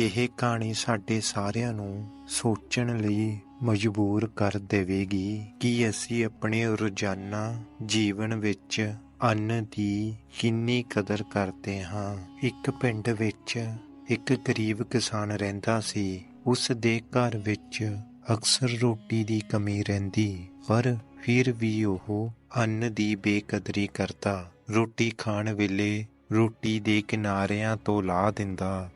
ਇਹ ਕਹਾਣੀ ਸਾਡੇ ਸਾਰਿਆਂ ਨੂੰ ਸੋਚਣ ਲਈ ਮਜਬੂਰ ਕਰ ਦੇਵੇਗੀ ਕਿ ਅਸੀਂ ਆਪਣੇ ਰੋਜ਼ਾਨਾ ਜੀਵਨ ਵਿੱਚ ਅੰਨ ਦੀ ਕਿੰਨੀ ਕਦਰ ਕਰਦੇ ਹਾਂ। ਇੱਕ ਪਿੰਡ ਵਿੱਚ ਇੱਕ ਗਰੀਬ ਕਿਸਾਨ ਰਹਿੰਦਾ ਸੀ। ਉਸ ਦੇ ਘਰ ਵਿੱਚ ਅਕਸਰ ਰੋਟੀ ਦੀ ਕਮੀ ਰਹਿੰਦੀ, ਪਰ ਫਿਰ ਵੀ ਉਹ ਅੰਨ ਦੀ ਬੇਕਦਰੀ ਕਰਦਾ। ਰੋਟੀ ਖਾਣ ਵੇਲੇ ਰੋਟੀ ਦੇ ਕਿਨਾਰਿਆਂ ਤੋਂ ਲਾ ਦਿੰਦਾ।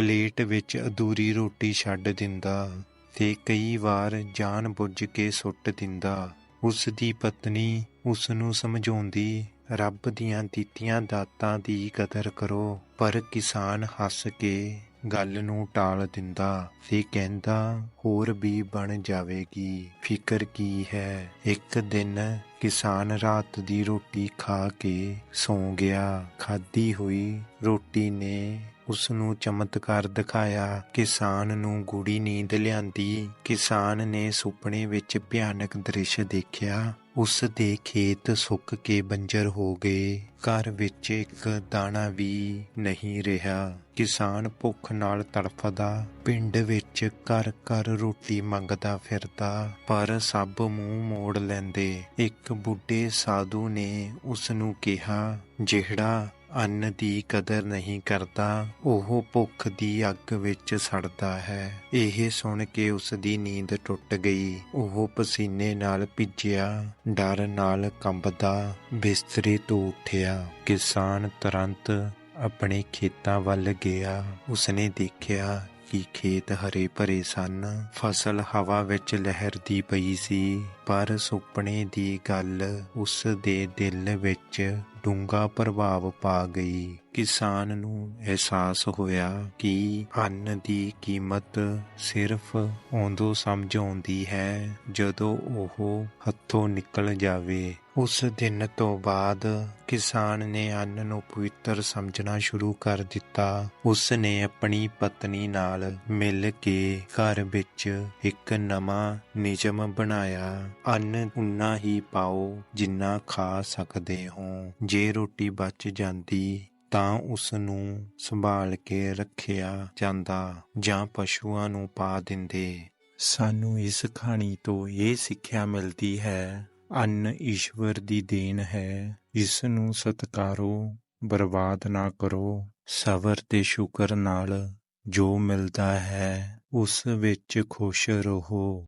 ਪਲੇਟ ਵਿੱਚ ਅਧੂਰੀ ਰੋਟੀ ਛੱਡ ਦਿੰਦਾ ਤੇ ਕਈ ਵਾਰ ਜਾਣ ਬੁੱਝ ਕੇ ਸੁੱਟ ਦਿੰਦਾ। ਉਸ ਦੀ ਪਤਨੀ ਉਸ ਨੂੰ ਸਮਝਾਉਂਦੀ, ਰੱਬ ਦੀਆਂ ਦਿੱਤੀਆਂ ਦਾਤਾਂ ਦੀ ਕਦਰ ਕਰੋ। ਪਰ ਕਿਸਾਨ ਹੱਸ ਕੇ ਗੱਲ ਨੂੰ ਟਾਲ ਦਿੰਦਾ ਤੇ ਕਹਿੰਦਾ, ਹੋਰ ਵੀ ਬਣ ਜਾਵੇਗੀ। ਫਿਕਰ ਕੀ ਹੈ? ਇੱਕ ਦਿਨ ਕਿਸਾਨ ਰਾਤ ਦੀ ਰੋਟੀ ਖਾ ਕੇ ਸੌਂ ਗਿਆ। ਖਾਦੀ ਹੋਈ ਰੋਟੀ ਨੇ ਉਸ ਨੂੰ ਚਮਤਕਾਰ ਦਿਖਾਇਆ। ਕਿਸਾਨ ਨੂੰ ਗੂੜੀ ਨੀਂਦ ਲਿਆਂਦੀ। ਕਿਸਾਨ ਨੇ ਸੁਪਨੇ ਵਿੱਚ ਭਿਆਨਕ ਦ੍ਰਿਸ਼ ਦੇਖਿਆ। ਉਸ ਦੇ ਖੇਤ ਸੁੱਕ ਕੇ ਬੰਜਰ ਹੋ ਗਏ। ਘਰ ਵਿੱਚ ਇੱਕ ਦਾਣਾ ਵੀ ਨਹੀਂ ਰਿਹਾ। ਕਿਸਾਨ ਭੁੱਖ ਨਾਲ ਤੜਫਦਾ, ਪਿੰਡ ਵਿੱਚ ਘਰ ਘਰ ਰੋਟੀ ਮੰਗਦਾ ਫਿਰਦਾ, ਪਰ ਸਭ ਮੂੰਹ ਮੋੜ ਲੈਂਦੇ। ਇੱਕ ਬੁੱਢੇ ਸਾਧੂ ਨੇ ਉਸ ਨੂੰ ਕਿਹਾ, ਜਿਹੜਾ ਅੰਨ ਦੀ ਕਦਰ ਨਹੀਂ ਕਰਦਾ, ਉਹ ਭੁੱਖ ਦੀ ਅੱਗ ਵਿੱਚ ਸੜਦਾ ਹੈ। ਇਹ ਸੁਣ ਕੇ ਉਸ ਦੀ ਨੀਂਦ ਟੁੱਟ ਗਈ। ਉਹ ਪਸੀਨੇ ਨਾਲ ਭਿੱਜਿਆ, ਡਰ ਨਾਲ ਕੰਬਦਾ, ਬਿਸਤਰੇ ਤੋਂ ਉੱਠਿਆ। ਕਿਸਾਨ ਤੁਰੰਤ ਆਪਣੇ ਖੇਤਾਂ ਵੱਲ ਗਿਆ। ਉਸਨੇ ਦੇਖਿਆ ਕਿ ਖੇਤ ਹਰੇ ਭਰੇ ਸਨ। ਫਸਲ ਹਵਾ ਵਿੱਚ ਲਹਿਰਦੀ ਪਈ ਸੀ। ਪਰ ਸੁਪਨੇ ਦੀ ਗੱਲ ਉਸ ਦੇ ਦਿਲ ਵਿੱਚ ਡੂੰਘਾ ਪ੍ਰਭਾਵ ਪਾ ਗਈ। ਕਿਸਾਨ ਨੂੰ ਅਹਿਸਾਸ ਹੋਇਆ ਕਿ ਅੰਨ ਦੀ ਕੀਮਤ ਸਿਰਫ ਉਦੋਂ ਸਮਝ ਆਉਂਦੀ ਹੈ, ਜਦੋਂ ਉਹ ਹੱਥੋਂ ਨਿਕਲ ਜਾਵੇ। ਉਸ ਦਿਨ ਤੋਂ ਬਾਅਦ ਕਿਸਾਨ ਨੇ ਅੰਨ ਨੂੰ ਪਵਿੱਤਰ ਸਮਝਣਾ ਸ਼ੁਰੂ ਕਰ ਦਿੱਤਾ। ਉਸ ਨੇ ਆਪਣੀ ਪਤਨੀ ਨਾਲ ਮਿਲ ਕੇ ਘਰ ਵਿੱਚ ਇੱਕ ਨਵਾਂ ਨਿਯਮ ਬਣਾਇਆ। ਅੰਨ ਉਨਾ ਹੀ ਪਾਓ ਜਿੰਨਾ ਖਾ ਸਕਦੇ ਹੋ। ਜੇ ਰੋਟੀ ਬਚ ਜਾਂਦੀ ਤਾਂ ਉਸ ਨੂੰ ਸੰਭਾਲ ਕੇ ਰੱਖਿਆ ਜਾਂਦਾ ਜਾਂ ਪਸ਼ੂਆਂ ਨੂੰ ਪਾ ਦਿੰਦੇ। ਸਾਨੂੰ ਇਸ ਕਹਾਣੀ ਤੋਂ ਇਹ ਸਿੱਖਿਆ ਮਿਲਦੀ ਹੈ, ਅੰਨ ਈਸ਼ਵਰ ਦੀ ਦੇਣ ਹੈ ਇਸ ਨੂੰ ਸਤਿਕਾਰੋ, ਬਰਬਾਦ ਨਾ ਕਰੋ। ਸਬਰ ਤੇ ਸ਼ੁਕਰ ਨਾਲ ਜੋ ਮਿਲਦਾ ਹੈ, ਉਸ ਵਿੱਚ ਖੁਸ਼ ਰਹੋ।